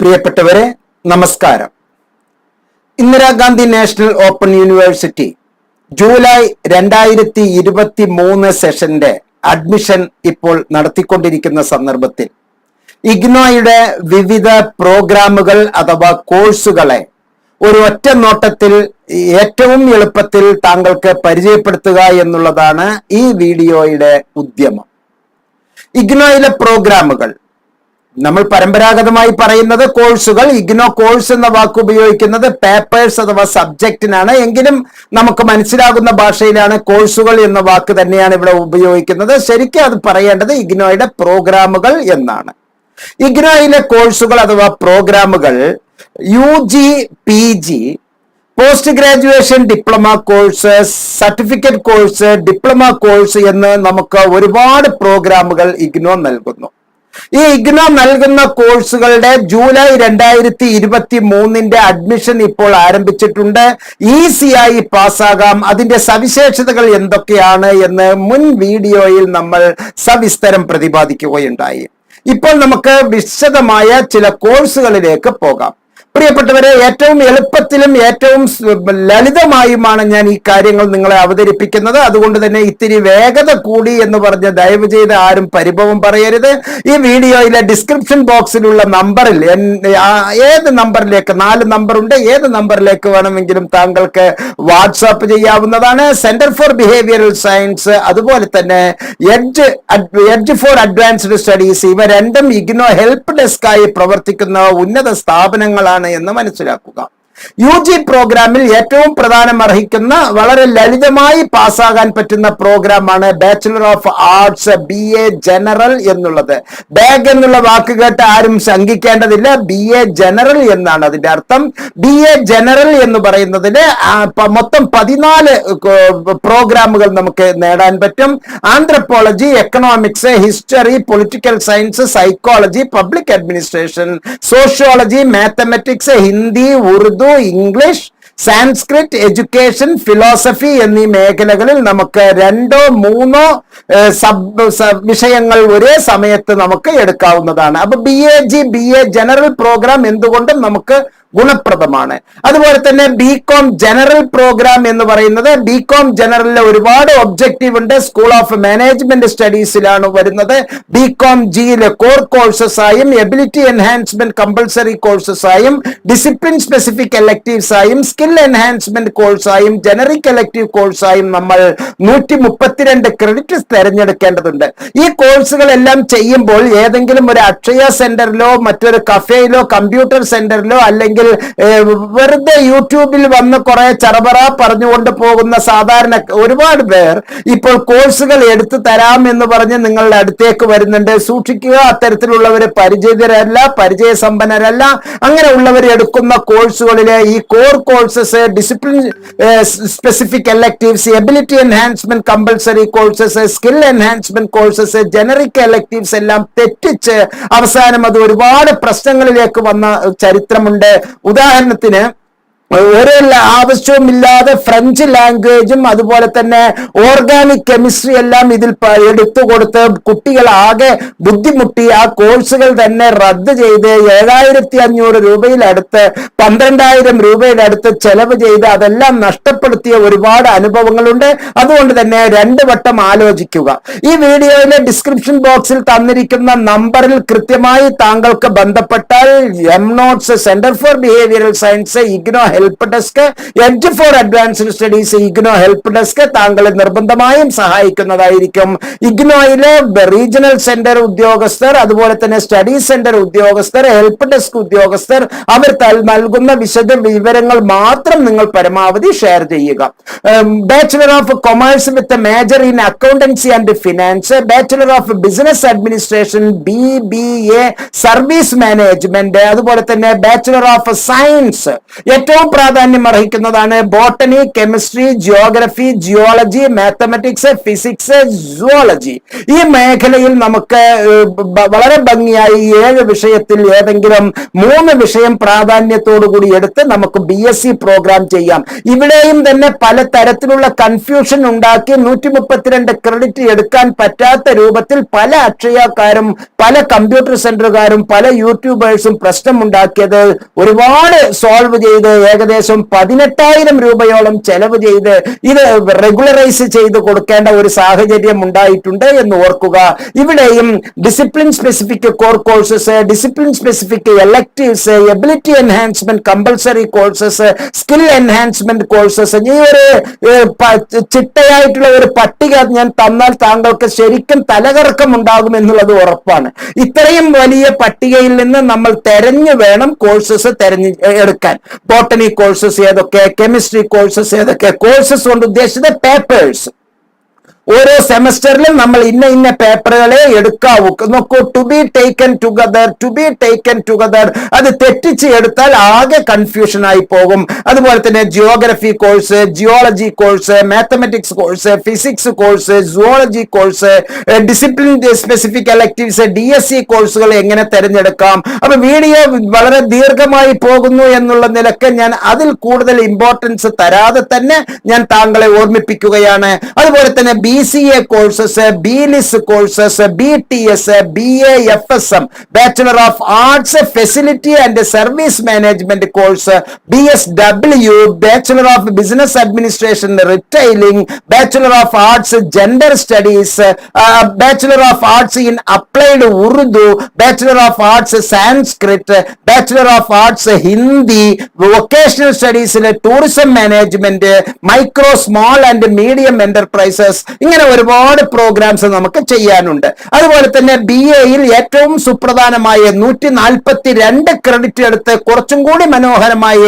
പ്രിയപ്പെട്ടവരെ നമസ്കാരം. Indira Gandhi national open university July രണ്ടായിരത്തി ഇരുപത്തി മൂന്ന് സെഷന്റെ അഡ്മിഷൻ ഇപ്പോൾ നടത്തിക്കൊണ്ടിരിക്കുന്ന സന്ദർഭത്തിൽ ഇഗ്നോയുടെ വിവിധ പ്രോഗ്രാമുകൾ അഥവാ കോഴ്സുകളെ ഒരു ഒറ്റ നോട്ടത്തിൽ ഏറ്റവും എളുപ്പത്തിൽ താങ്കൾക്ക് പരിചയപ്പെടുത്തുക എന്നുള്ളതാണ് ഈ വീഡിയോയുടെ ഉദ്യമം. ഇഗ്നോയിലെ പ്രോഗ്രാമുകൾ നമ്മൾ പരമ്പരാഗതമായി പറയുന്നത് കോഴ്സുകൾ ഇഗ്നോ കോഴ്സ് എന്ന വാക്ക് ഉപയോഗിക്കുന്നത് പേപ്പേഴ്സ് അഥവാ സബ്ജക്റ്റിനാണ് എങ്കിലും നമുക്ക് മനസ്സിലാകുന്ന ഭാഷയിലാണ് കോഴ്സുകൾ എന്ന വാക്ക് തന്നെയാണ് ഇവിടെ ഉപയോഗിക്കുന്നത്. ശരിക്കും അത് പറയേണ്ടത് ഇഗ്നോയുടെ പ്രോഗ്രാമുകൾ എന്നാണ്. ഇഗ്നോയിലെ കോഴ്സുകൾ അഥവാ പ്രോഗ്രാമുകൾ U G P G post graduation diploma course certificate course diploma course എന്ന് നമുക്ക് ഒരുപാട് പ്രോഗ്രാമുകൾ ഇഗ്നോ നൽകുന്നു. ഈ ഇഗ്ന നൽകുന്ന കോഴ്സുകളുടെ ജൂലൈ രണ്ടായിരത്തി ഇരുപത്തി മൂന്നിന്റെ അഡ്മിഷൻ ഇപ്പോൾ ആരംഭിച്ചിട്ടുണ്ട്. ഈസിയായി പാസ്സാകാം. അതിന്റെ സവിശേഷതകൾ എന്തൊക്കെയാണ് എന്ന് മുൻ വീഡിയോയിൽ നമ്മൾ സവിസ്തരം പ്രതിപാദിക്കുകയുണ്ടായി. ഇപ്പോൾ നമുക്ക് വിശദമായ ചില കോഴ്സുകളിലേക്ക് പോകാം. പ്രിയപ്പെട്ടവരെ ഏറ്റവും എളുപ്പത്തിലും ഏറ്റവും ലളിതമായുമാണ് ഞാൻ ഈ കാര്യങ്ങൾ നിങ്ങളെ അവതരിപ്പിക്കുന്നത്. അതുകൊണ്ട് തന്നെ ഇത്തിരി വേഗത കൂടി എന്ന് പറഞ്ഞ് ദയവ് ചെയ്ത് ആരും പരിഭവം പറയരുത്. ഈ വീഡിയോയിലെ ഡിസ്ക്രിപ്ഷൻ ബോക്സിലുള്ള നമ്പറിൽ ഏത് നമ്പറിലേക്ക് നാല് നമ്പറുണ്ട് ഏത് നമ്പറിലേക്ക് വേണമെങ്കിലും താങ്കൾക്ക് വാട്സാപ്പ് ചെയ്യാവുന്നതാണ്. സെന്റർ ഫോർ ബിഹേവിയറൽ സയൻസ് അതുപോലെ തന്നെ edge edge for advanced studies ഇവ രണ്ടും ഇഗ്നോ ഹെൽപ്പ് ഡെസ്ക് ആയി പ്രവർത്തിക്കുന്ന ഉന്നത സ്ഥാപനങ്ങളാണ് എന്ന് മനസ്സിലാക്കുക. യു ജി പ്രോഗ്രാമിൽ ഏറ്റവും പ്രധാനം അർഹിക്കുന്ന വളരെ ലളിതമായി പാസ്സാകാൻ പറ്റുന്ന പ്രോഗ്രാമാണ് bachelor of arts B A general എന്നുള്ളത്. ബാഗ് എന്നുള്ള വാക്ക് കേട്ട് ആരും ശങ്കിക്കേണ്ടതില്ല. ബി എ ജനറൽ എന്നാണ് അതിന്റെ അർത്ഥം. ബി എ ജനറൽ എന്ന് പറയുന്നതിന് മൊത്തം പതിനാല് പ്രോഗ്രാമുകൾ നമുക്ക് നേടാൻ പറ്റും. Anthropology economics history political science psychology public administration sociology mathematics Hindi Urdu English Sanskrit education philosophy എന്നീ മേഖലകളിൽ നമുക്ക് രണ്ടോ മൂന്നോ സബ് വിഷയങ്ങൾ ഒരേ സമയത്ത് നമുക്ക് എടുക്കാവുന്നതാണ്. അപ്പൊ B A G B A general programme എന്തുകൊണ്ടും നമുക്ക് ഗുണപ്രദമാണ്. അതുപോലെ തന്നെ ബി കോം ജനറൽ പ്രോഗ്രാം എന്ന് പറയുന്നത് ബി കോം ജനറലിലെ ഒരുപാട് ഒബ്ജക്റ്റീവ് ഉണ്ട്. സ്കൂൾ ഓഫ് മാനേജ്മെന്റ് സ്റ്റഡീസിലാണ് വരുന്നത്. ബി കോം ജിയിലെ കോർ കോഴ്സസ് ആയും എബിലിറ്റി എൻഹാൻസ്മെന്റ് കമ്പൾസറി കോഴ്സസ് ആയും ഡിസിപ്ലിൻ സ്പെസിഫിക് എലക്ടീവ്സ് ആയും സ്കിൽ എൻഹാൻസ്മെന്റ് കോഴ്സ് ആയും ജനറിക് എലക്ടീവ് കോഴ്സ് ആയും നമ്മൾ നൂറ്റി മുപ്പത്തിരണ്ട് ക്രെഡിറ്റ് തിരഞ്ഞെടുക്കേണ്ടതുണ്ട്. ഈ കോഴ്സുകളെല്ലാം ചെയ്യുമ്പോൾ ഏതെങ്കിലും ഒരു അക്ഷയ സെന്ററിലോ മറ്റൊരു കഫേയിലോ കമ്പ്യൂട്ടർ സെന്ററിലോ അല്ലെങ്കിൽ വെറുതെ യൂട്യൂബിൽ വന്ന് കുറെ ചറബറ പറഞ്ഞുകൊണ്ട് പോകുന്ന സാധാരണ ഒരുപാട് പേർ ഇപ്പോൾ കോഴ്സുകൾ എടുത്തു തരാം എന്ന് പറഞ്ഞ് നിങ്ങളുടെ അടുത്തേക്ക് വരുന്നുണ്ട്. സൂക്ഷിക്കുക അത്തരത്തിലുള്ളവർ പരിചിതരല്ല പരിചയസമ്പന്നരല്ല. അങ്ങനെ ഉള്ളവർ എടുക്കുന്ന കോഴ്സുകളിലെ ഈ core courses discipline specific electives ability enhancement compulsory courses skill enhancement courses generic electives എല്ലാം തെറ്റിച്ച് അവസാനം അത് ഒരുപാട് പ്രശ്നങ്ങളിലേക്ക് വന്ന ചരിത്രമുണ്ട്. ഉദാഹരണത്തിന് ഒരു ആവശ്യവുമില്ലാതെ ഫ്രഞ്ച് ലാംഗ്വേജും അതുപോലെ തന്നെ ഓർഗാനിക് കെമിസ്ട്രി എല്ലാം ഇതിൽ എടുത്തു കൊടുത്ത് കുട്ടികൾ ആകെ ബുദ്ധിമുട്ടി ആ കോഴ്സുകൾ തന്നെ റദ്ദ് ചെയ്ത് ഏഴായിരത്തി അഞ്ഞൂറ് രൂപയിലടുത്ത് പന്ത്രണ്ടായിരം രൂപയുടെ അടുത്ത് ചെലവ് ചെയ്ത് അതെല്ലാം നഷ്ടപ്പെടുത്തിയ ഒരുപാട് അനുഭവങ്ങളുണ്ട്. അതുകൊണ്ട് തന്നെ രണ്ട് വട്ടം ആലോചിക്കുക. ഈ വീഡിയോയിലെ ഡിസ്ക്രിപ്ഷൻ ബോക്സിൽ തന്നിരിക്കുന്ന നമ്പറിൽ കൃത്യമായി താങ്കൾക്ക് ബന്ധപ്പെട്ടാൽ M notes centre for behavioural science IGNOU help desk edge for advanced studies IGNOU help desk താങ്കളെ നിർബന്ധമായും സഹായിക്കുന്നതായിരിക്കും. ഇഗ്നോയിലെ റീജിയണൽ സെന്റർ ഉദ്യോഗസ്ഥർ അതുപോലെ തന്നെ സ്റ്റഡി സെന്റർ ഉദ്യോഗസ്ഥർ ഹെൽപ്പ് ഡെസ്ക് ഉദ്യോഗസ്ഥർ അവർ നൽകുന്ന വിശദ വിവരങ്ങൾ മാത്രം നിങ്ങൾ പരമാവധി ഷെയർ ചെയ്യുക. Bachelor of commerce with major in accountancy and finance bachelor of business administration B B A service management അതുപോലെ തന്നെ ബാച്ചുലർ ഓഫ് സയൻസ് ഏറ്റവും ഏറ്റവും പ്രാധാന്യം അർഹിക്കുന്നതാണ് botany chemistry geography geology mathematics physics zoology. ഈ മേഖലയിൽ നമുക്ക് വളരെ ഭംഗിയായി ഏഴ് വിഷയത്തിൽ ഏതെങ്കിലും മൂന്ന് വിഷയം പ്രാധാന്യത്തോടു കൂടി എടുത്ത് നമുക്ക് ബി എസ് സി പ്രോഗ്രാം ചെയ്യാം. ഇവിടെയും തന്നെ പല തരത്തിലുള്ള കൺഫ്യൂഷൻ ഉണ്ടാക്കി നൂറ്റി മുപ്പത്തിരണ്ട് ക്രെഡിറ്റ് എടുക്കാൻ പറ്റാത്ത രൂപത്തിൽ പല അക്ഷയക്കാരും പല കമ്പ്യൂട്ടർ സെന്ററുകാരും പല യൂട്യൂബേഴ്സും പ്രശ്നമുണ്ടാക്കിയത് ഒരുപാട് സോൾവ് ചെയ്ത് ഏകദേശം പതിനെട്ടായിരം രൂപയോളം ചെലവ് ചെയ്ത് ഇത് റെഗുലറൈസ് ചെയ്ത് കൊടുക്കേണ്ട ഒരു സാഹചര്യം ഉണ്ടായിട്ടുണ്ട് എന്ന് ഓർക്കുക. ഇവിടെയും discipline specific core courses discipline specific electives ability enhancement compulsory courses skill enhancement courses ഈ ഒരു ചിട്ടയായിട്ടുള്ള ഒരു പട്ടിക ഞാൻ തന്നാൽ താങ്കൾക്ക് ശരിക്കും തലകറക്കം ഉണ്ടാകും എന്നുള്ളത് ഉറപ്പാണ്. ഇത്രയും വലിയ പട്ടികയിൽ നിന്ന് നമ്മൾ തെരഞ്ഞു വേണം കോഴ്സസ് തെരഞ്ഞ് എടുക്കാൻ. ബോട്ടണി കോഴ്സസ് ഏതൊക്കെ? കെമിസ്ട്രി കോഴ്സസ് ഏതൊക്കെ? കോഴ്സസ് കൊണ്ട് ഉദ്ദേശിച്ചത് പേപ്പേഴ്സ് ഓരോ സെമസ്റ്ററിലും നമ്മൾ ഇന്ന ഇന്ന പേപ്പറുകളെ എടുക്കാവൂ. നോക്കൂ to be taken together to be taken together അത് തെറ്റിച്ച് എടുത്താൽ ആകെ കൺഫ്യൂഷൻ ആയി പോകും. അതുപോലെ തന്നെ geography course geology course mathematics course physics course zoology course discipline specific electives D S C കോഴ്സുകൾ എങ്ങനെ തിരഞ്ഞെടുക്കാം? അപ്പൊ വീഡിയോ വളരെ ദീർഘമായി പോകുന്നു എന്നുള്ള നിലയ്ക്ക് ഞാൻ അതിൽ കൂടുതൽ ഇമ്പോർട്ടൻസ് തരാതെ തന്നെ ഞാൻ താങ്കളെ ഓർമ്മിപ്പിക്കുകയാണ്. അതുപോലെ തന്നെ B C A courses B LIS courses B T S B A F S M bachelor of arts facility and service management course B S W bachelor of business administration retailing bachelor of arts gender studies bachelor of arts in applied Urdu bachelor of arts Sanskrit bachelor of arts Hindi vocational സ്റ്റഡീസിലെ tourism management micro small and medium enterprises ഇങ്ങനെ ഒരുപാട് programmes നമുക്ക് ചെയ്യാനുണ്ട്. അതുപോലെ തന്നെ B എയിൽ ഏറ്റവും സുപ്രധാനമായ നൂറ്റി നാൽപ്പത്തി രണ്ട് ക്രെഡിറ്റ് എടുത്ത് കുറച്ചും കൂടി മനോഹരമായ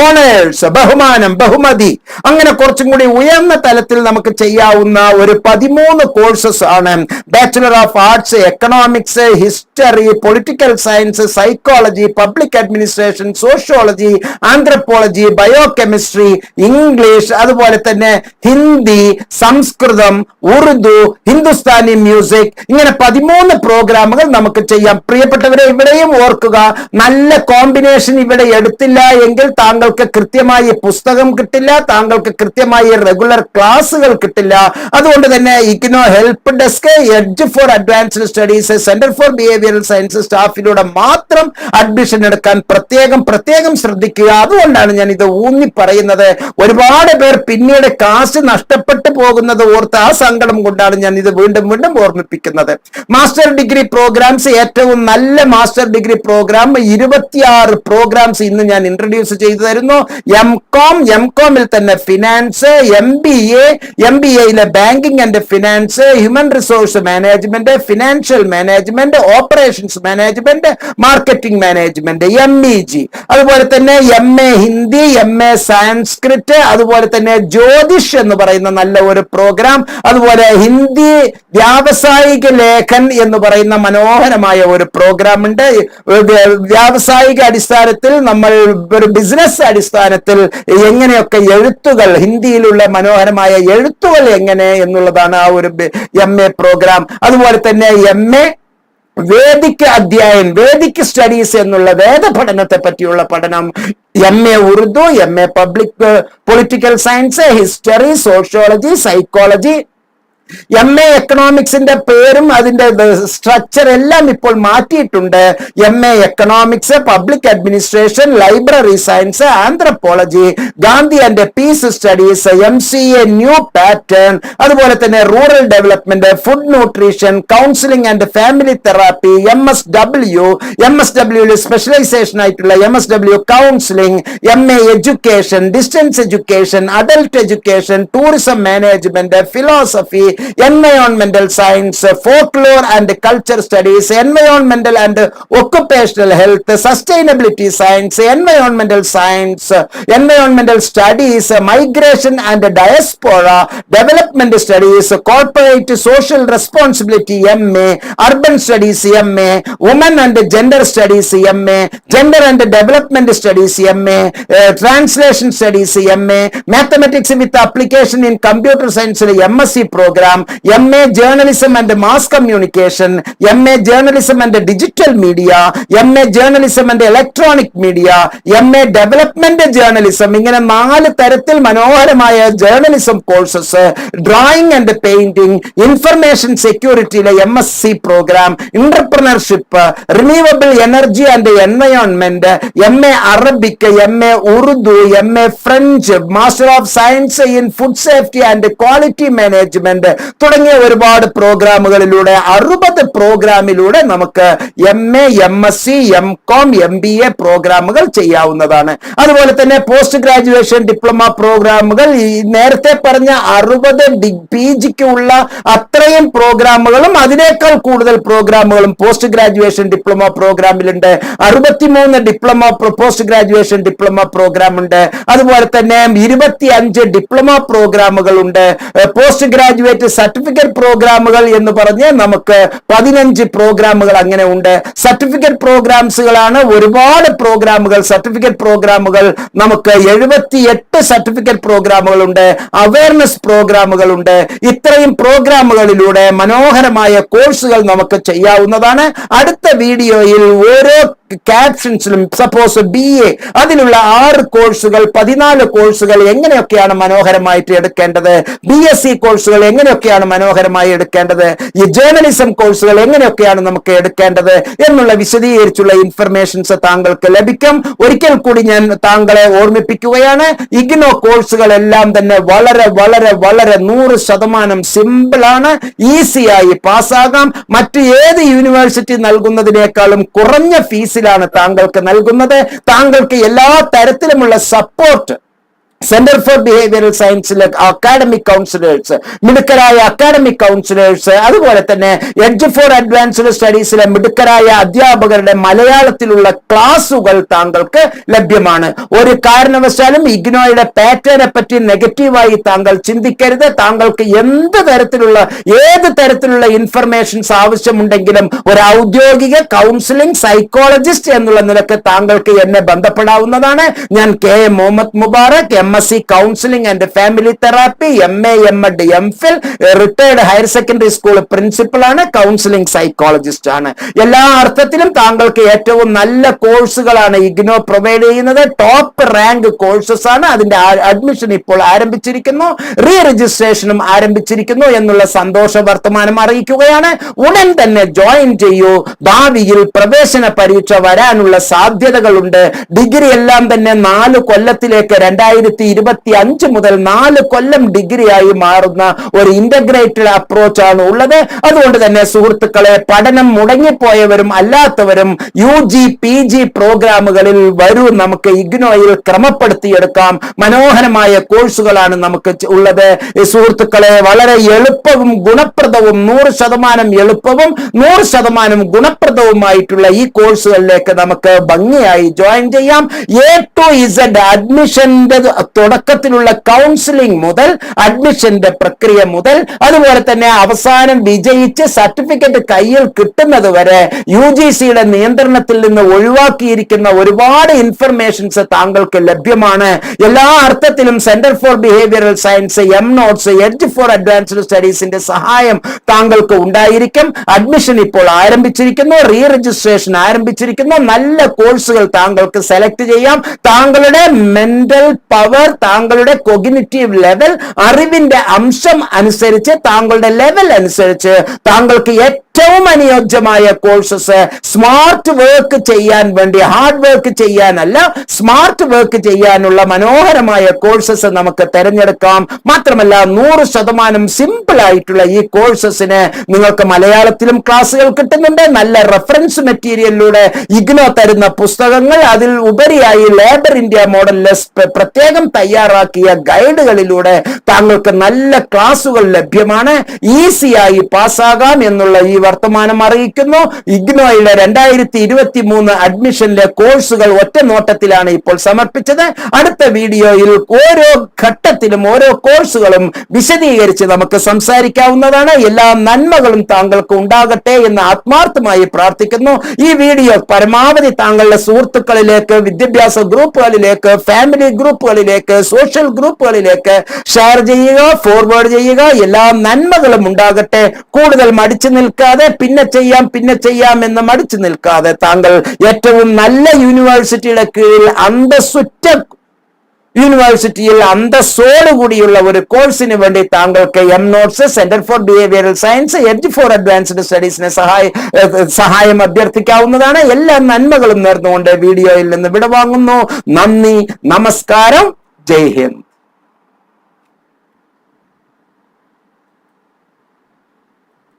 ഓണേഴ്സ് ബഹുമാനം ബഹുമതി അങ്ങനെ കുറച്ചും കൂടി ഉയർന്ന തലത്തിൽ നമുക്ക് ചെയ്യാവുന്ന ഒരു പതിമൂന്ന് കോഴ്സസ് ആണ്. Bachelor of arts economics history political science psychology public administration sociology anthropology biochemistry English അതുപോലെ തന്നെ ഹിന്ദി സംസ്കൃതം ഉറുദു ഹിന്ദുസ്ഥാനി മ്യൂസിക് ഇങ്ങനെ പതിമൂന്ന് പ്രോഗ്രാമുകൾ നമുക്ക് ചെയ്യാം. പ്രിയപ്പെട്ടവരെ ഇവിടെയും ഓർക്കുക നല്ല കോമ്പിനേഷൻ ഇവിടെ എടുത്തില്ല എങ്കിൽ താങ്കൾക്ക് കൃത്യമായി പുസ്തകം കിട്ടില്ല താങ്കൾക്ക് കൃത്യമായി റെഗുലർ ക്ലാസ്സുകൾ കിട്ടില്ല. അതുകൊണ്ട് തന്നെ IGNOU help desk edge for advanced studies centre for behavioural science സ്റ്റാഫിലൂടെ മാത്രം അഡ്മിഷൻ എടുക്കാൻ പ്രത്യേകം പ്രത്യേകം ശ്രദ്ധിക്കുക. അതുകൊണ്ടാണ് ഞാൻ ഇത് ഊന്നി പറയുന്നത്. ഒരുപാട് പേർ പിന്നീട് കാശ് നഷ്ടപ്പെട്ടു പോകുന്നത് ഓർത്ത് ആ സങ്കടം കൊണ്ടാണ് ഞാൻ ഇത് വീണ്ടും വീണ്ടും ഓർമ്മിപ്പിക്കുന്നത്. മാസ്റ്റർ ഡിഗ്രി പ്രോഗ്രാംസ് ഏറ്റവും നല്ല മാസ്റ്റർ ഡിഗ്രി പ്രോഗ്രാം ഇരുപത്തിയാറ് പ്രോഗ്രാംസ് ഇന്ന് ഞാൻ ഇൻട്രൊഡ്യൂസ് ചെയ്തു തരുന്നു. എം കോം എം കോമിൽ തന്നെ finance M B A M B എയിലെ banking and finance human resource management financial management operations management marketing management M E G അതുപോലെ തന്നെ M A Hindi M A Sanskrit അതുപോലെ തന്നെ ജ്യോതിഷ് എന്ന് പറയുന്ന നല്ല ഒരു പ്രോഗ്രാം അതുപോലെ ഹിന്ദി വ്യാവസായിക ലേഖൻ എന്ന് പറയുന്ന മനോഹരമായ ഒരു പ്രോഗ്രാം ഉണ്ട്. വ്യാവസായിക അടിസ്ഥാനത്തിൽ നമ്മൾ ഒരു ബിസിനസ് അടിസ്ഥാനത്തിൽ എങ്ങനെയൊക്കെ എഴുത്തുകൾ ഹിന്ദിയിലുള്ള മനോഹരമായ എഴുത്തുകൾ എങ്ങനെ എന്നുള്ളതാണ് ആ ഒരു എം എ പ്രോഗ്രാം അതുപോലെ തന്നെ M A Vedic Adhyayan Vedic studies എന്നുള്ള വേദപഠനത്തെ പറ്റിയുള്ള പഠനം. M A Urdu M A public political science history sociology psychology M A എക്കണോമിക്സിന്റെ പേരും അതിന്റെ സ്ട്രക്ചർ എല്ലാം ഇപ്പോൾ മാറ്റിയിട്ടുണ്ട്. M A economics public administration library science anthropology Gandhi and peace studies M C A new pattern അതുപോലെ തന്നെ rural development food nutrition counselling and family therapy M S W M S ഡബ്ല്യുവിൽ specialisation ആയിട്ടുള്ള M S W counselling M A education distance education adult education tourism management philosophy environmental science, uh, folklore and culture studies, environmental and occupational health, sustainability science, environmental science, uh, environmental studies, uh, migration and diaspora, development studies, corporate social responsibility, MA, urban studies, MA, women and gender studies, MA, gender and development studies, MA, uh, translation studies, MA, mathematics with application in computer science, MSc program, MA journalism and mass communication, MA journalism and digital media, MA journalism and electronic media, MA development journalism. ഇങ്ങനെ നാല് തരത്തിൽ മനോഹരമായ journalism courses drawing and painting information സെക്യൂരിറ്റിയിലെ M S C programme entrepreneurship renewable energy and environment M A Arabic M A Urdu M A French master of science in food safety and quality management തുടങ്ങിയ ഒരുപാട് പ്രോഗ്രാമുകളിലൂടെ അറുപത് പ്രോഗ്രാമിലൂടെ നമുക്ക് M A M S C M Com M B A programmes ചെയ്യാവുന്നതാണ്. അതുപോലെ തന്നെ post graduation diploma പ്രോഗ്രാമുകൾ നേരത്തെ പറഞ്ഞ അറുപത് പി ജിക്ക് ഉള്ള അത്രയും പ്രോഗ്രാമുകളും അതിനേക്കാൾ കൂടുതൽ പ്രോഗ്രാമുകളും പോസ്റ്റ് ഗ്രാജുവേഷൻ ഡിപ്ലോമ പ്രോഗ്രാമിലുണ്ട്. അറുപത്തിമൂന്ന് diploma post graduation diploma programme ഉണ്ട് അതുപോലെ തന്നെ ഇരുപത്തി അഞ്ച് ഡിപ്ലോമ പ്രോഗ്രാമുകൾ ഉണ്ട് പോസ്റ്റ് ഗ്രാജുവേറ്റ് സർട്ടിഫിക്കറ്റ് പ്രോഗ്രാമുകൾ എന്ന് പറഞ്ഞ് നമുക്ക് പതിനഞ്ച് പ്രോഗ്രാമുകൾ അങ്ങനെ ഉണ്ട്. സർട്ടിഫിക്കറ്റ് പ്രോഗ്രാംസുകളാണ് ഒരുപാട് പ്രോഗ്രാമുകൾ സർട്ടിഫിക്കറ്റ് പ്രോഗ്രാമുകൾ നമുക്ക് എഴുപത്തി എട്ട് സർട്ടിഫിക്കറ്റ് പ്രോഗ്രാമുകൾ ഉണ്ട്. അവയർനെസ് പ്രോഗ്രാമുകൾ ഉണ്ട്. ഇത്രയും പ്രോഗ്രാമുകളിലൂടെ മനോഹരമായ കോഴ്സുകൾ നമുക്ക് ചെയ്യാവുന്നതാണ്. അടുത്ത വീഡിയോയിൽ ഓരോ ക്യാപ്ഷൻസിലും സപ്പോസ് ബി എ അതിലുള്ള ആറ് കോഴ്സുകൾ പതിനാല് കോഴ്സുകൾ എങ്ങനെയൊക്കെയാണ് മനോഹരമായിട്ട് എടുക്കേണ്ടത്? ബി എസ് സി കോഴ്സുകൾ എങ്ങനെയൊക്കെയാണ് മനോഹരമായി എടുക്കേണ്ടത്? ഈ ജേർണലിസം കോഴ്സുകൾ എങ്ങനെയൊക്കെയാണ് നമുക്ക് എടുക്കേണ്ടത്? എന്നുള്ള വിശദീകരിച്ചുള്ള ഇൻഫർമേഷൻസ് താങ്കൾക്ക് ലഭിക്കും. ഒരിക്കൽ കൂടി ഞാൻ താങ്കളെ ഓർമ്മിപ്പിക്കുകയാണ്. ഇഗ്നോ കോഴ്സുകൾ എല്ലാം തന്നെ വളരെ വളരെ വളരെ നൂറ് ശതമാനം സിമ്പിളാണ് ഈസിയായി പാസ്സാകാം മറ്റ് ഏത് യൂണിവേഴ്സിറ്റി നൽകുന്നതിനേക്കാളും കുറഞ്ഞ ഫീസിലാണ് താങ്കൾക്ക് നൽകുന്നത്. താങ്കൾക്ക് എല്ലാ തരത്തിലുമുള്ള സപ്പോർട്ട് സെന്റർ ഫോർ ബിഹേവിയറൽ സയൻസിലെ അക്കാഡമിക് കൗൺസിലേഴ്സ് മിടുക്കരായ അക്കാഡമിക് കൗൺസിലേഴ്സ് അതുപോലെ തന്നെ എഡ്ജ് ഫോർ അഡ്വാൻസ്ഡ് സ്റ്റഡീസിലെ മിടുക്കരായ അധ്യാപകരുടെ മലയാളത്തിലുള്ള ക്ലാസുകൾ താങ്കൾക്ക് ലഭ്യമാണ്. ഒരു കാരണവശാലും ഇഗ്നോയുടെ പാറ്റേണെ പറ്റി നെഗറ്റീവായി താങ്കൾ ചിന്തിക്കരുത്. താങ്കൾക്ക് എന്ത് തരത്തിലുള്ള ഏത് തരത്തിലുള്ള ഇൻഫർമേഷൻസ് ആവശ്യമുണ്ടെങ്കിലും ഒരു ഔദ്യോഗിക കൗൺസിലിംഗ് സൈക്കോളജിസ്റ്റ് എന്നുള്ള നിലയ്ക്ക് താങ്കൾക്ക് എന്നെ ബന്ധപ്പെടാവുന്നതാണ്. ഞാൻ K M Muhammad Mubarak M C counselling and family therapy M A M Ed M Phil retired higher secondary school principal ആണ് കൗൺസിലിംഗ് സൈക്കോളജിസ്റ്റ് ആണ്. എല്ലാ അർത്ഥത്തിലും താങ്കൾക്ക് ഏറ്റവും നല്ല കോഴ്സുകളാണ് ഇഗ്നോ പ്രൊവൈഡ് ചെയ്യുന്നത്. ടോപ്പ് റാങ്ക് കോഴ്സസ് ആണ്. അതിന്റെ അഡ്മിഷൻ ഇപ്പോൾ ആരംഭിച്ചിരിക്കുന്നു. റീ രജിസ്ട്രേഷനും ആരംഭിച്ചിരിക്കുന്നു എന്നുള്ള സന്തോഷ വർത്തമാനം അറിയിക്കുകയാണ്. ഉടൻ തന്നെ ജോയിൻ ചെയ്യൂ. ഭാവിയിൽ പ്രവേശന പരീക്ഷ വരാനുള്ള സാധ്യതകളുണ്ട്. ഡിഗ്രി എല്ലാം തന്നെ നാല് കൊല്ലത്തിലേക്ക് രണ്ടായിരത്തി ഇരുപത്തി അഞ്ച് മുതൽ നാല് കൊല്ലം ഡിഗ്രിയായി മാറുന്ന ഒരു ഇന്റഗ്രേറ്റഡ് അപ്രോച്ച് ആണ് ഉള്ളത്. അതുകൊണ്ട് തന്നെ സുഹൃത്തുക്കളെ പഠനം മുടങ്ങിപ്പോയവരും അല്ലാത്തവരും യു ജി പി ജി പ്രോഗ്രാമുകളിൽ വരൂ. നമുക്ക് ഇഗ്നോയിൽ ക്രമപ്പെടുത്തിയെടുക്കാം. മനോഹരമായ കോഴ്സുകളാണ് നമുക്ക് ഉള്ളത്. സുഹൃത്തുക്കളെ വളരെ എളുപ്പവും ഗുണപ്രദവും നൂറ് ശതമാനം എളുപ്പവും നൂറ് ശതമാനം ഗുണപ്രദവുമായിട്ടുള്ള ഈ കോഴ്സുകളിലേക്ക് നമുക്ക് ഭംഗിയായി ജോയിൻ ചെയ്യാം. എ ടു ഇസഡ് അഡ്മിഷന്റെ തുടക്കത്തിലുള്ള കൗൺസിലിംഗ് മുതൽ അഡ്മിഷന്റെ പ്രക്രിയ മുതൽ അതുപോലെ തന്നെ അവസാനം വിജയിച്ച് സർട്ടിഫിക്കറ്റ് കയ്യിൽ കിട്ടുന്നത് വരെ യു ജി സിയുടെ നിയന്ത്രണത്തിൽ നിന്ന് ഒഴിവാക്കിയിരിക്കുന്ന ഒരുപാട് ഇൻഫർമേഷൻസ് താങ്കൾക്ക് ലഭ്യമാണ്. എല്ലാ അർത്ഥത്തിലും centre for behavioural science M notes edge for advanced സ്റ്റഡീസിന്റെ സഹായം താങ്കൾക്ക് ഉണ്ടായിരിക്കും. അഡ്മിഷൻ ഇപ്പോൾ ആരംഭിച്ചിരിക്കുന്നു റീ രജിസ്ട്രേഷൻ ആരംഭിച്ചിരിക്കുന്നു. നല്ല കോഴ്സുകൾ താങ്കൾക്ക് സെലക്ട് ചെയ്യാം. താങ്കളുടെ മെന്റൽ പവർ താങ്കളുടെ കൊഗ്നിറ്റീവ് ലെവൽ അറിവിന്റെ അംശം അനുസരിച്ച് താങ്കളുടെ ലെവൽ അനുസരിച്ച് താങ്കൾക്ക് ഏറ്റവും അനുയോജ്യമായ കോഴ്സസ് സ്മാർട്ട് വർക്ക് ചെയ്യാൻ വേണ്ടി ഹാർഡ് വർക്ക് ചെയ്യാനല്ല സ്മാർട്ട് വർക്ക് ചെയ്യാനുള്ള മനോഹരമായ കോഴ്സസ് നമുക്ക് തിരഞ്ഞെടുക്കാം. മാത്രമല്ല നൂറ് ശതമാനം സിമ്പിൾ ആയിട്ടുള്ള ഈ കോഴ്സസിന് നിങ്ങൾക്ക് മലയാളത്തിലും ക്ലാസ്സുകൾ കിട്ടുന്നുണ്ട്. നല്ല റെഫറൻസ് മെറ്റീരിയലിലൂടെ ഇഗ്നോ തരുന്ന പുസ്തകങ്ങൾ അതിൽ ഉപരിയായി ലേബർ ഇന്ത്യ മോഡലിലെ സ്പ- പ്രത്യേകം തയ്യാറാക്കിയ ഗൈഡുകളിലൂടെ താങ്കൾക്ക് നല്ല ക്ലാസ്സുകൾ ലഭ്യമാണ്. ഈസിയായി പാസ്സാകാം എന്നുള്ള ഈ വർത്തമാനം അറിയിക്കുന്നു. ഇഗ്നോയിലെ രണ്ടായിരത്തി ഇരുപത്തി മൂന്ന് അഡ്മിഷനിലെ കോഴ്സുകൾ ഒറ്റ നോട്ടത്തിലാണ് ഇപ്പോൾ സമർപ്പിച്ചത്. അടുത്ത വീഡിയോയിൽ ഓരോ ഘട്ടത്തിലും ഓരോ കോഴ്സുകളും വിശദീകരിച്ച് നമുക്ക് സംസാരിക്കാവുന്നതാണ്. എല്ലാ നന്മകളും താങ്കൾക്ക് ഉണ്ടാകട്ടെ എന്ന് ആത്മാർത്ഥമായി പ്രാർത്ഥിക്കുന്നു. ഈ വീഡിയോ പരമാവധി താങ്കളുടെ സുഹൃത്തുക്കളിലേക്ക് വിദ്യാഭ്യാസ ഗ്രൂപ്പുകളിലേക്ക് ഫാമിലി ഗ്രൂപ്പുകളിലേക്ക് സോഷ്യൽ ഗ്രൂപ്പുകളിലേക്ക് ഷെയർ ചെയ്യുക ഫോർവേഡ് ചെയ്യുക. എല്ലാ നന്മകളും ഉണ്ടാകട്ടെ. കൂടുതൽ മടിച്ചു നിൽക്കാതെ പിന്നെ ചെയ്യാം പിന്നെ ചെയ്യാം എന്ന് മടിച്ചു നിൽക്കാതെ താങ്കൾ ഏറ്റവും നല്ല യൂണിവേഴ്സിറ്റിയുടെ കീഴിൽ അന്തസ്സുറ്റ യൂണിവേഴ്സിറ്റിയിൽ അന്തസ്സോടുകൂടിയുള്ള ഒരു കോഴ്സിന് വേണ്ടി താങ്കൾക്ക് M notes centre for behavioural science edge for advanced സ്റ്റഡീസിനെ സഹായ സഹായം അഭ്യർത്ഥിക്കാവുന്നതാണ്. എല്ലാ നന്മകളും നേർന്നുകൊണ്ട് വീഡിയോയിൽ നിന്ന് വിടവാങ്ങുന്നു. നന്ദി നമസ്കാരം. ജയ് ഹിന്ദ്.